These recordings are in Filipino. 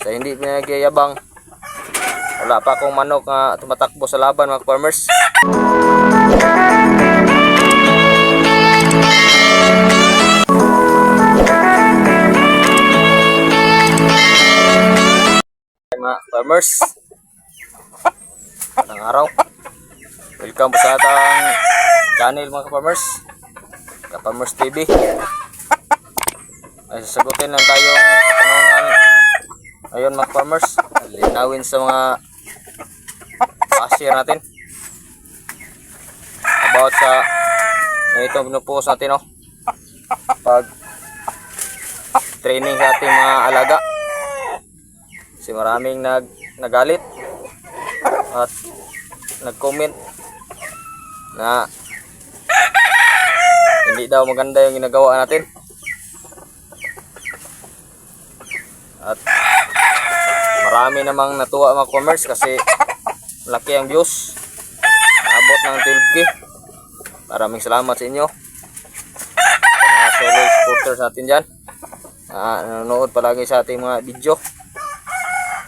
Sa hindi pinagyayabang, wala pa akong manok na tumatakbo sa laban mga farmers. mga farmers. Ng araw. Welcome po sa atang channel mga farmers. Ka farmers TV ay sasagutin lang tayong ngayon mga farmers linawin sa mga cashier natin. About sa na itong pinupost natin oh. Pag training sa ating mga alaga. Kasi maraming nag nagalit at nag-comment na hindi daw maganda yung ginagawa natin. At marami namang natuwa mga commerce kasi malaki ang views. Naabot ng 12k maraming salamat sa inyo. Sa mga solo supporters natin dyan. Na nanonood palagi sa ating mga video.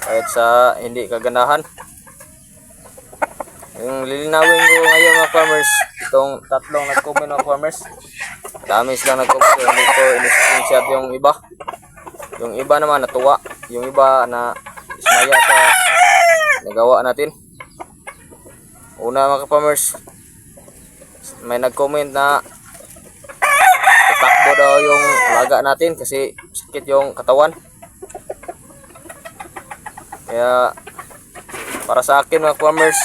Kahit sa hindi kagandahan. Yung lilinawin ko ngayon mga farmers itong tatlong nag-comment mga farmers dami silang nag-comment hindi ko in-screenshot yung iba. Yung iba naman natuwa. Yung iba na ismaya sa nagawa natin. Una mga farmers may nag-comment na tatakbo daw yung laga natin kasi sakit yung katawan. Kaya para sa akin mga farmers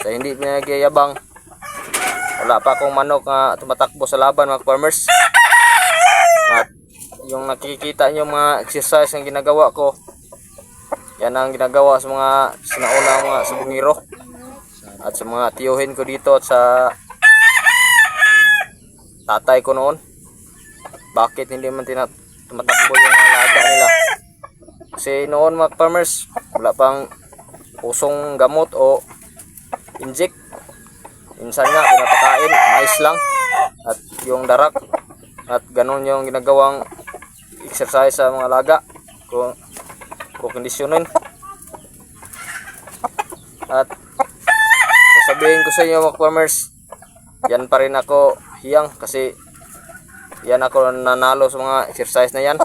sa hindi pinagyayabang wala pa akong manok na tumatakbo sa laban mga farmers. At yung nakikita nyo mga exercise na ginagawa ko yan ang ginagawa sa mga sinaunang mga sabungiro at sa mga tiyuhin ko dito at sa tatay ko noon bakit hindi man tinat tumatakbo yung alaga nila kasi noon mga farmers, wala pang usong gamot o inject. Minsan nga, pinapakain, mais lang. At yung darak. At ganun yung ginagawang exercise sa mga laga. Kung kukondisyonin. At sasabihin ko sa inyo mga farmers, yan pa rin ako hiyang kasi yan ako nanalo sa mga exercise na yan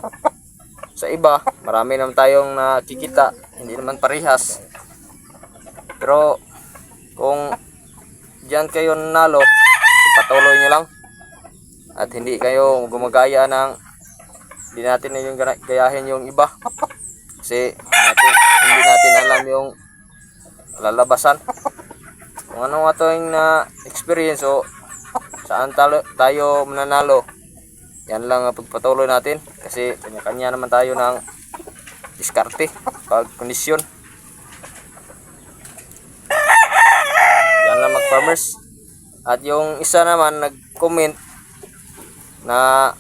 sa iba, marami naman tayong nakikita, hindi naman parehas. Pero kung diyan kayo nanalo, patuloy nyo lang. At hindi kayo gumagaya ng hindi natin yung gayahin yung iba. Kasi natin, hindi natin alam yung lalabasan. Kung ano nga na experience o saan talo, tayo mananalo, yan lang ang pagpatuloy natin kasi kanya-kanya naman tayo ng diskarte pag kondisyon. Yan lang mag farmers at yung isa naman nag comment na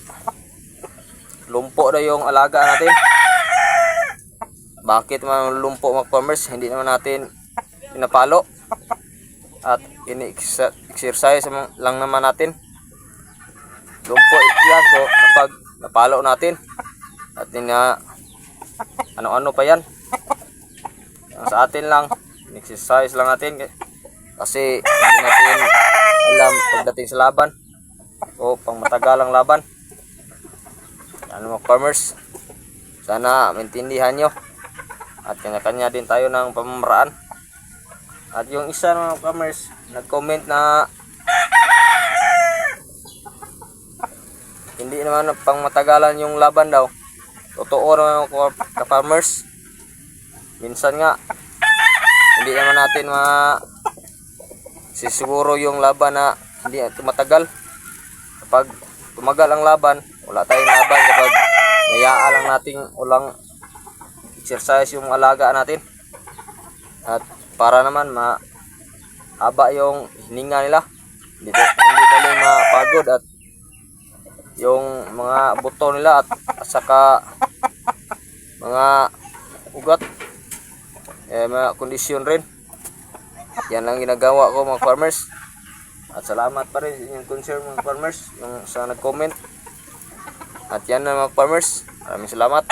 lumpo daw yung alaga natin. Bakit man lumpo mag farmers hindi naman natin pinapalo. At ini-exercise lang naman natin. Lumpo yan ko kapag napalo natin. At na ano-ano pa yan. Sa atin lang exercise lang natin. Kasi hindi natin alam pagdating sa laban. O pang matagalang laban. Yan mga farmers. Sana maintindihan nyo. At kanya-kanya din tayo ng pamamaraan at yung isa mga farmers nag-comment na hindi naman pang matagalan yung laban daw. Totoo naman ako ka farmers. Minsan nga hindi naman natin ma sisiguro yung laban na hindi tumatagal. Kapag tumagal ang laban, wala tayong laban kapag nayaan lang nating ulang exercise yung alaga natin. At para naman ma haba yung hininga nila. Hindi, hindi daling mapagod at yung mga buto nila at saka mga ugat. Eh, mga kondisyon rin. Yan lang ginagawa ko mga farmers. At salamat pa rin inyong concern mga farmers yung sa nag-comment. At yan na mga farmers. Maraming salamat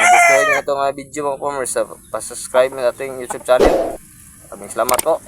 gusto nyo ito itong video mga farmers sa pa-subscribe ng ating YouTube channel. Maraming salamat po.